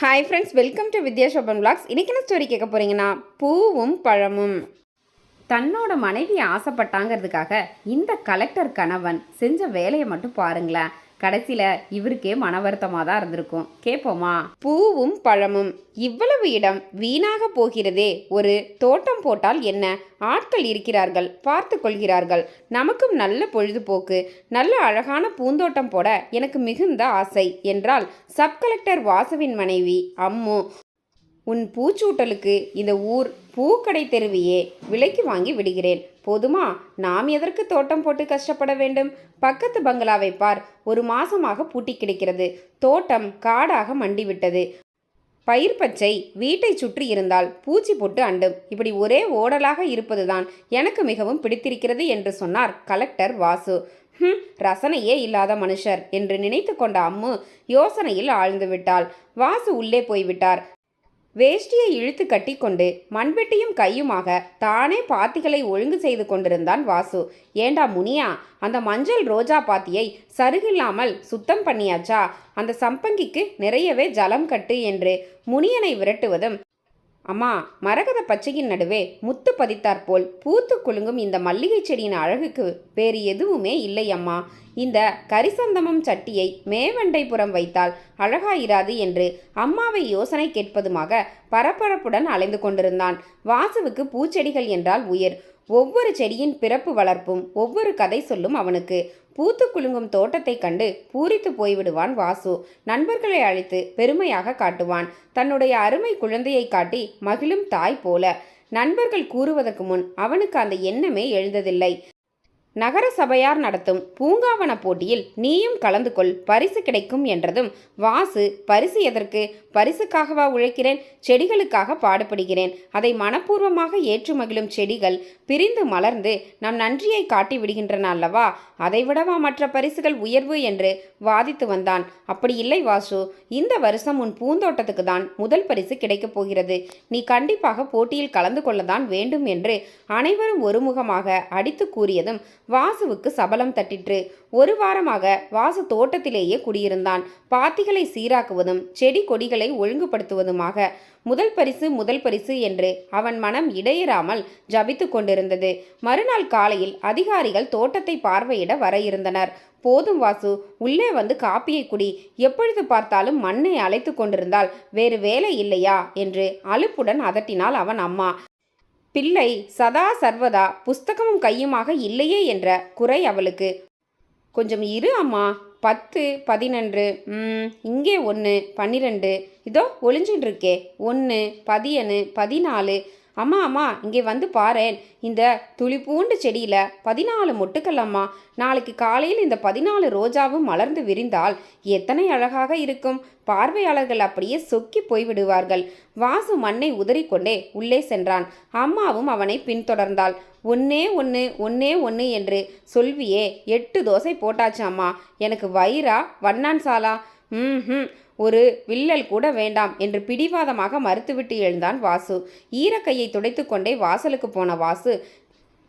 Hi friends welcome to Vidya Shoban blogs இன்றைக்கி என்ன story கேட்க போகிறீங்கன்னா பூவும் பழமும். தன்னோட மனைவி ஆசைப்பட்டாங்கிறதுக்காக இந்த கலெக்டர் கணவன் செஞ்ச வேலையை மட்டும் பாருங்களேன். கடைசியில் இவருக்கே மன வருத்தமாக தான் இருந்திருக்கும். கேட்போமா பூவும் பழமும். இவ்வளவு இடம் வீணாக போகிறதே. ஒரு தோட்டம் போட்டால் என்ன? ஆட்கள் இருக்கிறார்கள் பார்த்து கொள்கிறார்கள். நமக்கும் நல்ல பொழுதுபோக்கு. நல்ல அழகான பூந்தோட்டம் போட எனக்கு மிகுந்த ஆசை. என்றால் சப் கலெக்டர் வாசவின் மனைவி. அம்மு. உன் பூச்சூட்டலுக்கு இந்த ஊர் பூக்கடை தெருவியே விலைக்கு வாங்கி விடுகிறேன். போதுமா? நாம் எதற்கு தோட்டம் போட்டு கஷ்டப்பட வேண்டும்? பக்கத்து பங்களாவை பார் ஒரு மாசமாக பூட்டி கிடக்கிறது. தோட்டம் காடாக மண்டிவிட்டது. பயிர் பச்சை வீட்டை சுற்றி இருந்தால் பூச்சி போட்டு அண்டும். இப்படி ஒரே ஓடலாக இருப்பதுதான் எனக்கு மிகவும் பிடித்திருக்கிறது என்று சொன்னார் கலெக்டர் வாசு. ஹம் ரசனையே இல்லாத மனுஷர் என்று நினைத்து கொண்ட அம்மு யோசனையில் ஆழ்ந்து விட்டாள். வாசு உள்ளே போய்விட்டார். வேஷ்டியை இழுத்து கட்டிக்கொண்டு மண்வெட்டியும் கையுமாக தானே பாத்திகளை ஒழுங்கு செய்து கொண்டிருந்தான் வாசு. ஏண்டா முனியா அந்த மஞ்சள் ரோஜா பாத்தியை சருகில்லாமல் சுத்தம் பண்ணியாச்சா? அந்த சம்பங்கிக்கு நிறையவே ஜலம் கட்டு என்று முனியனை விரட்டுவதும் அம்மா மரகத பச்சையின் நடுவே முத்து பதித்தாற்போல் பூத்து குலுங்கும் இந்த மல்லிகை செடியின் அழகுக்கு வேறு எதுவுமே இல்லை அம்மா. இந்த கரிசந்தமம் சட்டியை மேவண்டைபுறம் வைத்தால் அழகாயிராது என்று அம்மாவை யோசனை கேட்பதுமாக பரபரப்புடன் அலைந்து கொண்டிருந்தான். வாசுவுக்கு பூச்செடிகள் என்றால் உயிர். ஒவ்வொரு செடியின் பிறப்பு வளர்ப்பும் ஒவ்வொரு கதை சொல்லும் அவனுக்கு. பூத்து குலுங்கும் தோட்டத்தை கண்டு பூரித்து போய்விடுவான் வாசு. நண்பர்களை அழைத்து பெருமையாக காட்டுவான். தன்னுடைய அருமை குழந்தையை காட்டி மகிழும் தாய் போல. நண்பர்கள் கூறுவதற்கு முன் அவனுக்கு அந்த எண்ணமே எழுந்ததில்லை. நகர சபையார் நடத்தும் பூங்காவன போட்டியில் நீயும் கலந்து கொள் பரிசு கிடைக்கும் என்றதும் வாசு பரிசு எதற்கு? பரிசுக்காகவா உழைக்கிறேன்? செடிகளுக்காக பாடுபடுகிறேன். அதை மனப்பூர்வமாக ஏற்று மகிழும் செடிகள் பிரிந்து மலர்ந்து நம் நன்றியை காட்டி விடுகின்றன அல்லவா? அதைவிடவா மற்ற பரிசுகள் உயர்வு என்று வாதித்து வந்தான். அப்படி இல்லை வாசு. இந்த வருஷம் உன் பூந்தோட்டத்துக்கு தான் முதல் பரிசு கிடைக்கப் போகிறது. நீ கண்டிப்பாக போட்டியில் கலந்து கொள்ளதான் வேண்டும் என்று அனைவரும் ஒருமுகமாக அடித்து கூறியதும் வாசுவுக்கு சபலம் தட்டிற்று. ஒரு வாரமாக வாசு தோட்டத்திலேயே குடியிருந்தான். பாத்திகளை சீராக்குவதும் செடி கொடிகளை ஒழுங்குபடுத்துவதுமாக முதல் பரிசு முதல் பரிசு என்று அவன் மனம் இடையறாமல் ஜபித்து கொண்டிருந்தது. மறுநாள் காலையில் அதிகாரிகள் தோட்டத்தை பார்வையிட வர இருந்தனர். போதும் வாசு உள்ளே வந்து காப்பியை குடி. எப்பொழுது பார்த்தாலும் மண்ணை அழைத்து கொண்டிருந்தால் வேறு வேலை இல்லையா? என்று அலுப்புடன் அதட்டினாள் அவன் அம்மா. பிள்ளை சதா சர்வதா புஸ்தகமும் கையுமாக இல்லையே என்ற குறை அவளுக்கு. கொஞ்சம் இரு அம்மா. பத்து பதினொன்று இங்கே ஒன்று பன்னிரெண்டு. இதோ ஒளிஞ்சுட்டு இருக்கே. ஒன்று பதியனு பதினாலு அம்மா அம்மா இங்கே வந்து பாரேன். இந்த துளிப்பூண்டு செடியில் பதினாலு மொட்டுக்கள் அம்மா. நாளைக்கு காலையில் இந்த பதினாலு ரோஜாவும் மலர்ந்து விரிந்தால் எத்தனை அழகாக இருக்கும். பார்வையாளர்கள் அப்படியே சொக்கி போய்விடுவார்கள். வாசு மண்ணை உதறிக்கொண்டே உள்ளே சென்றான். அம்மாவும் அவனை பின்தொடர்ந்தாள். ஒன்னே ஒன்று ஒன்னே ஒன்று என்று சொல்வியே எட்டு தோசை போட்டாச்சு அம்மா. எனக்கு வயிறா வண்ணான் சாலா. ம் ஒரு வில்லல் கூட வேண்டாம் என்று பிடிவாதமாக மறுத்துவிட்டு எழுந்தான் வாசு. ஈரக்கையை துடைத்துக்கொண்டே வாசலுக்கு போன வாசு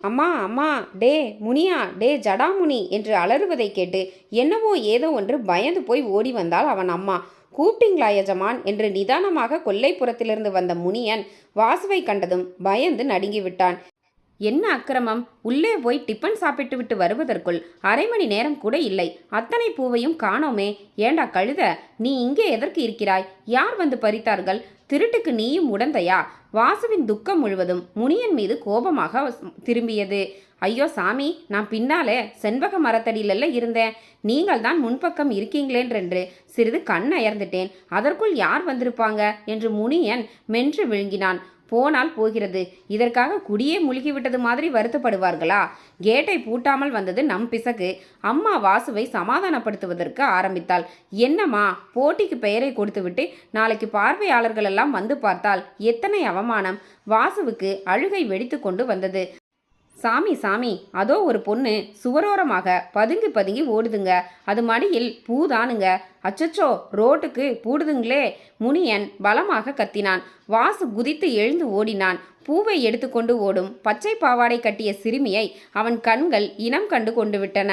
அம்மா அம்மா டே முனியா டே ஜடாமுனி என்று அலறுவதை கேட்டு என்னவோ ஏதோ ஒன்று பயந்து போய் ஓடி வந்தாள் அவன் அம்மா. கூப்பிட்டீங்களா எஜமான்? என்று நிதானமாக கொல்லைப்புறத்திலிருந்து வந்த முனியன் வாசுவை கண்டதும் பயந்து நடுங்கி விட்டான் என்ன அக்கிரமம்? உள்ளே போய் டிஃபன் சாப்பிட்டு விட்டு வருவதற்குள் அரை மணி நேரம் கூட இல்லை. அத்தனை பூவையும் காணோமே. ஏண்டா கழுத நீ இங்கே எதற்கு இருக்கிறாய்? யார் வந்து பறித்தார்கள்? திருட்டுக்கு நீயும் உடந்தையா? வாசுவின் துக்கம் முழுவதும் முனியன் மீது கோபமாக திரும்பியது. ஐயோ சாமி நான் பின்னாலே செண்பக மரத்தடியிலெல்லாம் இருந்தேன். நீங்கள் தான் முன்பக்கம் இருக்கீங்களேன்றென்று சிறிது கண் அயர்ந்துட்டேன். அதற்குள் யார் வந்திருப்பாங்க? என்று முனியன் மென்று விழுங்கினான். போனால் போகிறது. இதற்காக குடியே முழுகிவிட்டது மாதிரி வருத்தப்படுவார்களா? கேட்டை பூட்டாமல் வந்தது நம் பிசகு. அம்மா வாசுவை சமாதானப்படுத்துவதற்கு ஆரம்பித்தாள். என்னம்மா போட்டிக்கு பெயரை கொடுத்துவிட்டு நாளைக்கு பார்வையாளர்கள் எல்லாம் வந்து பார்த்தால் எத்தனை அவமானம். வாசுவுக்கு அழுகை வெடித்து கொண்டு வந்தது. சாமி சாமி அதோ ஒரு பொண்ணு சுவரோரமாக பதுங்கி பதுங்கி ஓடுதுங்க. அது மடியில் பூதானுங்க அச்சச்சோ ரோட்டுக்கு பூடுதுங்களே. முனியன் பலமாக கத்தினான். வாசு குதித்து எழுந்து ஓடினான். பூவை எடுத்துக்கொண்டு ஓடும் பச்சை பாவாடை கட்டிய சிறுமியை அவன் கண்கள் இனம் கண்டு கொண்டு விட்டன.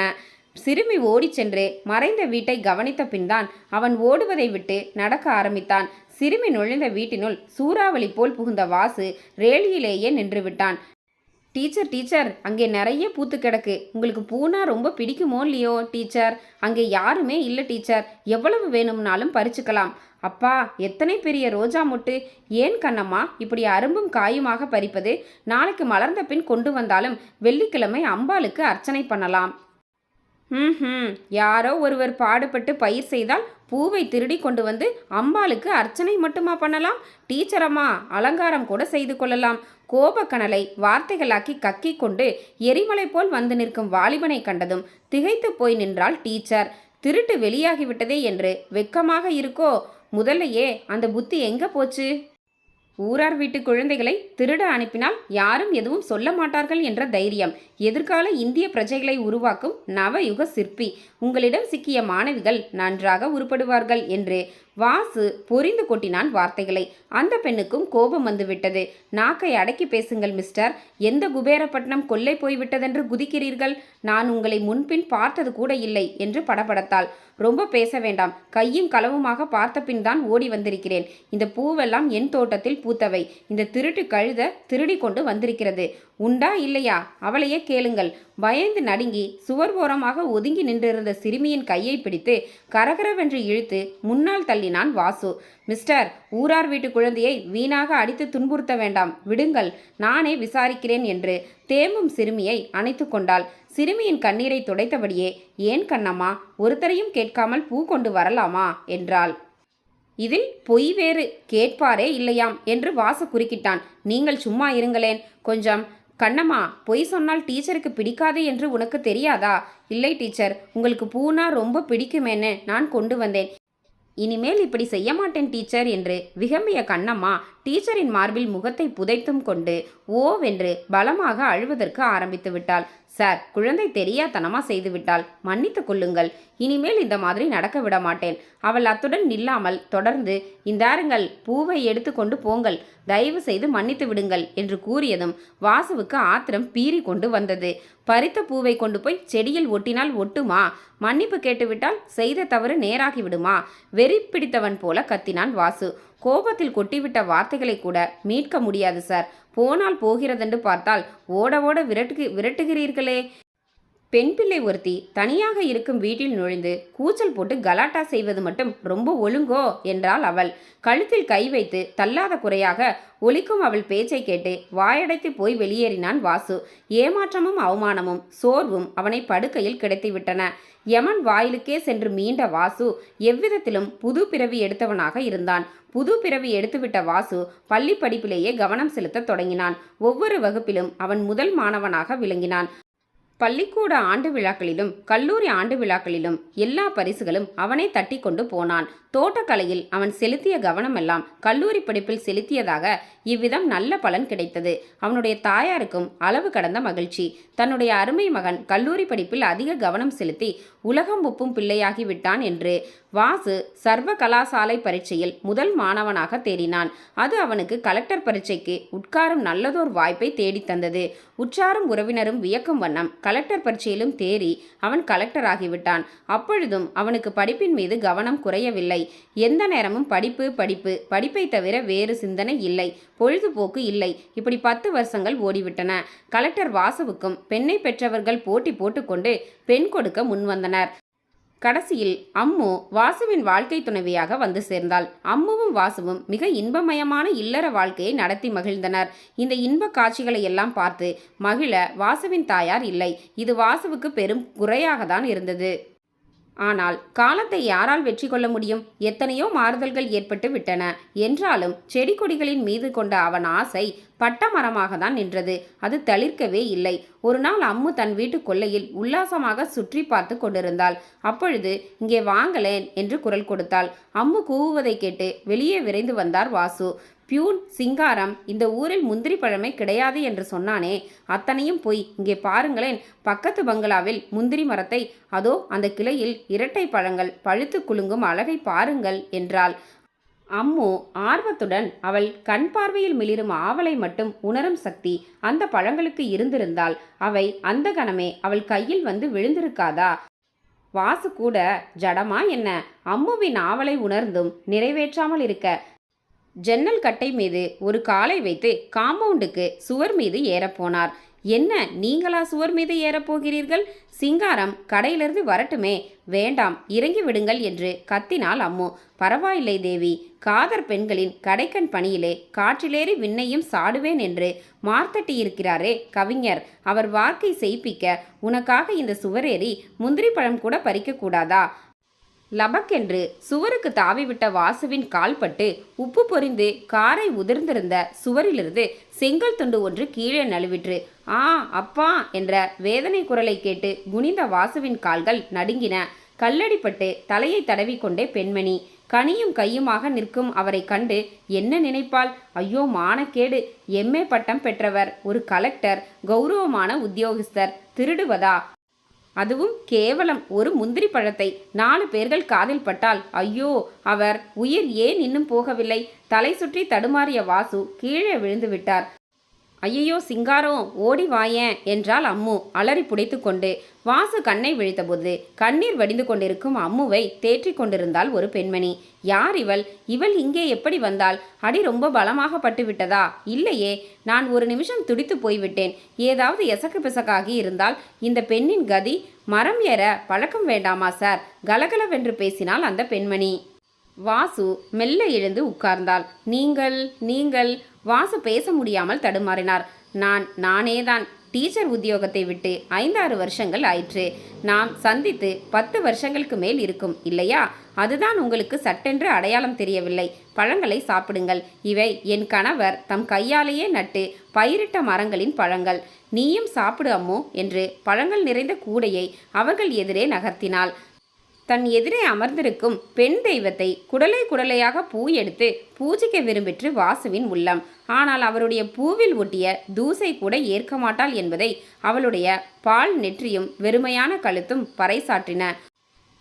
சிறுமி ஓடிச் சென்று மறைந்த வீட்டை கவனித்த பின்தான் அவன் ஓடுவதை விட்டு நடக்க ஆரம்பித்தான். சிறுமி நுழைந்த வீட்டினுள் சூறாவளி போல் புகுந்த வாசு ரேலியிலேயே நின்று விட்டான். டீச்சர் டீச்சர் அங்கே நிறைய பூத்து கிடக்கு. உங்களுக்கு பூனா ரொம்ப பிடிக்குமோ இல்லையோ டீச்சர் அங்கே யாருமே இல்லை டீச்சர் எவ்வளவு வேணும்னாலும் பறிச்சுக்கலாம். அப்பா எத்தனை பெரிய ரோஜா மொட்டு? ஏன் கண்ணம்மா இப்படி அரும்பும் காயுமாக பறிப்பது? நாளைக்கு மலர்ந்த பின் கொண்டு வந்தாலும் வெள்ளிக்கிழமை அம்பாளுக்கு அர்ச்சனை பண்ணலாம். ம் யாரோ ஒருவர் பாடுபட்டு பயிர் செய்தால் பூவை திருடி கொண்டு வந்து அம்பாளுக்கு அர்ச்சனை மட்டுமா பண்ணலாம்? டீச்சரம்மா அலங்காரம் கூட செய்து கொள்ளலாம். கோபக்கனலை வார்த்தைகளாக்கி கக்கி கொண்டு எரிமலை போல் வந்து நிற்கும் வாலிபனை கண்டதும் திகைத்து போய் நின்றாள் டீச்சர். திருட்டு வெளியாகிவிட்டதே என்று வெக்கமாக இருக்கோ? முதல்லையே அந்த புத்தி எங்கே போச்சு? ஊரார் வீட்டு குழந்தைகளை திருட அனுப்பினால் யாரும் எதுவும் சொல்ல மாட்டார்கள் என்ற தைரியம். எதிர்கால இந்திய பிரஜைகளை உருவாக்கும் நவயுக சிற்பி. உங்களிடம் சிக்கிய மாணவிகள் நன்றாக உருப்படுவார்கள் என்று வாசு பொரிந்து கொட்டினான் வார்த்தைகளை. அந்த பெண்ணுக்கும் கோபம் வந்துவிட்டது. நாக்கை அடக்கி பேசுங்கள் மிஸ்டர். எந்த குபேரப்பட்டினம் கொள்ளை போய்விட்டதென்று குதிக்கிறீர்கள்? நான் உங்களை முன்பின் பார்த்தது கூட இல்லை என்று படபடத்தாள். ரொம்ப பேச வேண்டாம். கையும் களவுமாக பார்த்த பின் தான் ஓடி வந்திருக்கிறேன். இந்த பூவெல்லாம் என் தோட்டத்தில் பூத்தவை. இந்த திருட்டு கழுத திருடி கொண்டு வந்திருக்கிறது. உண்டா இல்லையா? அவளையே கேளுங்கள். பயந்து நடுங்கி சுவர் ஓரமாக ஒதுங்கி நின்றிருந்த சிறுமியின் கையை பிடித்து கரகரவென்று இழுத்து முன்னால் தள்ளினான் வாசு. மிஸ்டர் ஊரார் வீட்டு குழந்தையை வீணாக அடித்து துன்புறுத்த வேண்டாம். விடுங்கள் நானே விசாரிக்கிறேன் என்று தேம்பும் சிறுமியை அணைத்து கொண்டாள். சிறுமியின் கண்ணீரை துடைத்தபடியே ஏன் கண்ணம்மா ஒருத்தரையும் கேட்காமல் பூ கொண்டு வரலாமா? என்றாள். இதில் பொய் வேறு கேட்பாரே இல்லையாம் என்று வாசு குறுக்கிட்டான். நீங்கள் சும்மா இருங்களேன். கொஞ்சம் கண்ணம்மா பொய் சொன்னால் டீச்சருக்கு பிடிக்காது என்று உனக்கு தெரியாதா? இல்லை டீச்சர். உங்களுக்கு பூனா ரொம்ப பிடிக்குமேன்னு நான் கொண்டு வந்தேன். இனிமேல் இப்படி செய்ய மாட்டேன் டீச்சர் என்று விகம்பிய கண்ணம்மா டீச்சரின் மார்பில் முகத்தை புதைத்தும் கொண்டு ஓவென்று பலமாக அழுவதற்கு ஆரம்பித்து விட்டாள். சார் குழந்தை தெரியாதனமா செய்துவிட்டால் மன்னித்து கொள்ளுங்கள். இனிமேல் இந்த மாதிரி நடக்க விட மாட்டேன். அவள் அத்துடன் நில்லாமல் தொடர்ந்து இந்தாருங்கள் பூவை எடுத்துக்கொண்டு போங்கள். தயவு செய்து மன்னித்து விடுங்கள் என்று கூறியதும் வாசுவுக்கு ஆத்திரம் பீறி கொண்டு வந்தது. பறித்த பூவை கொண்டு போய் செடியில் ஒட்டினால் ஒட்டுமா? மன்னிப்பு கேட்டுவிட்டால் செய்த தவறு நேராகிவிடுமா வெறி பிடித்தவன் போல கத்தினான் வாசு. கோபத்தில் கொட்டிவிட்ட வார்த்தைகளை கூட மீட்க முடியாது சார். போனால் போகிறதென்று பார்த்தால் ஓட ஓட விரட்டு விரட்டுகிறீர்களே. பெண் பிள்ளை ஒருத்தி தனியாக இருக்கும் வீட்டில் நுழைந்து கூச்சல் போட்டு கலாட்டா செய்வது மட்டும் ரொம்ப ஒழுங்கோ என்றாள் அவள். கழுத்தில் கை வைத்து தள்ளாத குறையாக ஒலிக்கும் அவள் பேச்சை கேட்டு வாயடைத்து போய் வெளியேறினான் வாசு. ஏமாற்றமும் அவமானமும் சோர்வும் அவனை படுக்கையில் கிடைத்துவிட்டன. யமன் வாயிலுக்கே சென்று மீண்ட வாசு எவ்விதத்திலும் புது பிறவி எடுத்தவனாக இருந்தான். புது பிறவி எடுத்துவிட்ட வாசு பள்ளி படிப்பிலேயே கவனம் செலுத்தத் தொடங்கினான். ஒவ்வொரு வகுப்பிலும் அவன் முதல் மாணவனாக விளங்கினான். பள்ளிக்கூட ஆண்டு விழாக்களிலும் கல்லூரி ஆண்டு விழாக்களிலும் எல்லா பரிசுகளும் அவனை தட்டி கொண்டு போனான். தோட்டக்கலையில் அவன் செலுத்திய கவனமெல்லாம் கல்லூரி படிப்பில் செலுத்தியதாக இவ்விதம் நல்ல பலன் கிடைத்தது. அவனுடைய தாயாருக்கும் அளவு கடந்த மகிழ்ச்சி. தன்னுடைய அருமை மகன் கல்லூரி படிப்பில் அதிக கவனம் செலுத்தி உலகம் ஒப்பும் பிள்ளையாகி விட்டான் என்று வாசு சர்வ கலாசாலை பரீட்சையில் முதல் மாணவனாக தேறினான். அது அவனுக்கு கலெக்டர் பரீட்சைக்கு உட்காரும் நல்லதோர் வாய்ப்பை தேடித் தந்தது உற்றாரும் உறவினரும் வியக்கும் வண்ணம் கலெக்டர் பரீட்சையிலும் தேறி அவன் கலெக்டர் ஆகிவிட்டான். அப்பொழுதும் அவனுக்கு படிப்பின் மீது கவனம் குறையவில்லை. எந்த நேரமும் படிப்பு படிப்பு படிப்பை தவிர வேறு சிந்தனை இல்லை. பொழுதுபோக்கு இல்லை. இப்படி பத்து வருஷங்கள் ஓடிவிட்டன. கலெக்டர் வாசுவுக்கும் பெண்ணை பெற்றவர்கள் போட்டி போட்டுக்கொண்டு பெண் கொடுக்க முன்வந்தனர். கடைசியில் அம்மு வாசுவின் வாழ்க்கை துணைவியாக வந்து சேர்ந்தாள். அம்முவும் வாசுவும் மிக இன்பமயமான இல்லற வாழ்க்கையை நடத்தி மகிழ்ந்தனர். இந்த இன்ப காட்சிகளை எல்லாம் பார்த்து மகிழ வாசுவின் தாயார் இல்லை. இது வாசுவுக்கு பெரும் குறையாக தான் இருந்தது. ஆனால் காலத்தை யாரால் வெற்றி கொள்ள முடியும்? எத்தனையோ மாறுதல்கள் ஏற்பட்டு விட்டன. என்றாலும் செடி கொடிகளின் மீது கொண்ட அவன் ஆசை பட்ட மரமாக தான் நின்றது. அது தளிர்க்கவே இல்லை. ஒரு நாள் அம்மு தன் வீட்டு கொல்லையில் உல்லாசமாக சுற்றி பார்த்து கொண்டிருந்தாள். அப்பொழுது இங்கே வாங்கலேன் என்று குரல் கொடுத்தாள். அம்மு கூவுவதை கேட்டு வெளியே விரைந்து வந்தார் வாசு. பியூன் சிங்காரம் இந்த ஊரில் முந்திரி பழமே கிடையாது என்று சொன்னானே. அத்தனையும் போய் இங்கே பாருங்களேன். பக்கத்து பங்களாவில் முந்திரி மரத்தை அதோ அந்த கிளையில் இரட்டை பழங்கள் பழுத்து குலுங்கும் அழகை பாருங்கள் என்றாள். அம்மு ஆர்வத்துடன் அவள் கண் பார்வையில் மிளிரும் ஆவலை மட்டும் உணரும் சக்தி அந்த பழங்களுக்கு இருந்திருந்தால் அவை அந்த கணமே அவள் கையில் வந்து விழுந்திருக்காதா? வாசு கூட ஜடமா என்ன? அம்முவின் ஆவலை உணர்ந்தும் நிறைவேற்றாமல் இருக்க ஜன்னல் கட்டை மீது ஒரு காலை வைத்து காம்பவுண்டுக்கு சுவர் மீது ஏறப்போனார் என்ன நீங்களா சுவர் மீது ஏறப்போகிறீர்கள் சிங்காரம் கடையிலிருந்து வரட்டுமே. வேண்டாம் இறங்கி விடுங்கள் என்று கத்தினாள் அம்மு. பரவாயில்லை தேவி காதர் பெண்களின் கடைக்கண் பணியிலே காற்றிலேறி விண்ணையும் சாடுவேன் என்று மார்த்தட்டி இருக்கிறாரே கவிஞர். அவர் வாக்கை செய்ப்பிக்க உனக்காக இந்த சுவரேறி முந்திரி பழம் கூட பறிக்கக்கூடாதா? லபக்கென்று சுவருக்கு தாவிவிட்ட வாசுவின் கால்பட்டு உப்பு பொறிந்து காரை உதிர்ந்திருந்த சுவரிலிருந்து செங்கல் துண்டு ஒன்று கீழே நழுவிற்று. ஆ அப்பா என்ற வேதனை குரலை கேட்டு குனிந்த வாசுவின் கால்கள் நடுங்கின. கல்லடிப்பட்டு தலையை தடவிக்கொண்டே பெண்மணி கனியும் கையுமாக நிற்கும் அவரை கண்டு என்ன நினைப்பாள்? ஐயோ மானக்கேடு. எம்ஏ பட்டம் பெற்றவர் ஒரு கலெக்டர் கௌரவமான உத்தியோகஸ்தர் திருடுவதா? அதுவும் கேவலம் ஒரு முந்திரி பழத்தை. நாலு பேர்கள் காதில் பட்டால் ஐயோ அவர் உயிர் ஏன் இன்னும் போகவில்லை? தலை சுற்றி தடுமாறிய வாசு கீழே விழுந்து விட்டார். ஐயையோ சிங்காரம் ஓடி வாயேன் என்றாள் அம்மு. அலறி புடைத்து கொண்டு வாசு கண்ணை விழித்தபோது கண்ணீர் வடிந்து கொண்டிருக்கும் அம்முவை தேற்றிக் கொண்டிருந்தாள் ஒரு பெண்மணி. யார் இவள்? இவள் இங்கே எப்படி வந்தாள்? அடி ரொம்ப பலமாக பட்டு விட்டதா இல்லையே நான் ஒரு நிமிஷம் துடித்து போய்விட்டேன். ஏதாவது எசக்கு பிசக்காகி இருந்தால் இந்த பெண்ணின் கதி மரம் ஏற பழக்கம் வேண்டாமா சார்? கலகலவென்று பேசினாள் அந்த பெண்மணி. வாசு மெல்ல எழுந்து உட்கார்ந்தாள். நீங்கள் நீங்கள் வாசு பேச முடியாமல் தடுமாறினார். நான் நானேதான். டீச்சர் உத்தியோகத்தை விட்டு ஐந்தாறு வருஷங்கள் ஆயிற்று. நாம் சந்தித்து பத்து வருஷங்களுக்கு மேல் இருக்கும் இல்லையா? அதுதான் உங்களுக்கு சட்டென்று அடையாளம் தெரியவில்லை. பழங்களை சாப்பிடுங்கள். இவை என் கணவர் தம் கையாலேயே நட்டு பயிரிட்ட மரங்களின் பழங்கள். நீயும் சாப்பிடு அம்மோ என்று பழங்கள் நிறைந்த கூடையை அவர்கள் எதிரே நகர்த்தினாள். தன் எதிரே அமர்ந்திருக்கும் பெண் தெய்வத்தை குடலை குடலையாக பூ எடுத்து பூஜிக்க விரும்பிற்று வாசுவின் உள்ளம். ஆனால் அவருடைய பூவில் ஒட்டிய தூசை கூட ஏற்க மாட்டாள் என்பதை அவளுடைய பால் நெற்றியும் வெறுமையான கழுத்தும் பறைசாற்றின.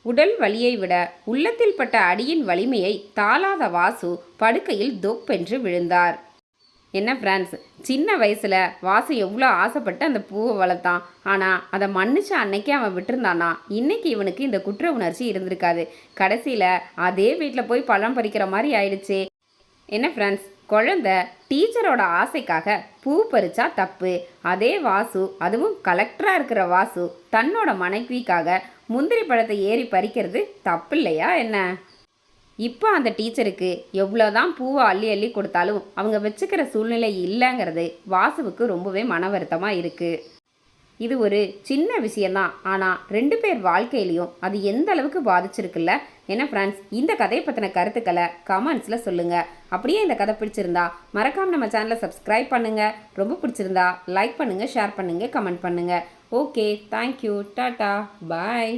உடல் வலியை விட உள்ளத்தில் பட்ட அடியின் வலிமையை தாளாத வாசு படுக்கையில் தொப்பென்று விழுந்தார். என்ன ஃப்ரெண்ட்ஸ் சின்ன வயசில் வாசு எவ்வளோ ஆசைப்பட்டு அந்த பூவை வளர்த்தான். ஆனால் அதை மன்னிச்ச அன்னைக்கே அவன் விட்டுருந்தானா? இன்னைக்கு இவனுக்கு இந்த குற்ற உணர்ச்சி இருந்திருக்காது. கடைசியில் அதே வீட்டில் போய் பழம் பறிக்கிற மாதிரி ஆயிடுச்சு. என்ன ஃப்ரெண்ட்ஸ் குழந்த டீச்சரோட ஆசைக்காக பூ பறிச்சா தப்பு. அதே வாசு அதுவும் கலெக்டராக இருக்கிற வாசு தன்னோட மனைவிக்காக முந்திரி பழத்தை ஏறி பறிக்கிறது தப்பு இல்லையா என்ன? இப்போ அந்த டீச்சருக்கு எவ்வளோதான் பூவை அள்ளி அள்ளி கொடுத்தாலும் அவங்க வச்சுக்கிற சூழ்நிலை இல்லைங்கிறது வாசுவுக்கு ரொம்பவே மன வருத்தமாக இருக்குது இது ஒரு சின்ன விஷயந்தான் ஆனால் ரெண்டு பேர் வாழ்க்கையிலையும் அது எந்த அளவுக்கு பாதிச்சிருக்குல்ல? ஏன்னா ஃப்ரெண்ட்ஸ் இந்த கதையை பற்றின கருத்துக்களை கமெண்ட்ஸில் சொல்லுங்கள் அப்படியே இந்த கதை பிடிச்சிருந்தா மறக்காம நம்ம சேனலை சப்ஸ்கிரைப் பண்ணுங்கள் ரொம்ப பிடிச்சிருந்தா லைக் பண்ணுங்கள் ஷேர் பண்ணுங்கள் கமெண்ட் பண்ணுங்கள் ஓகே தேங்க்யூ டாட்டா பாய்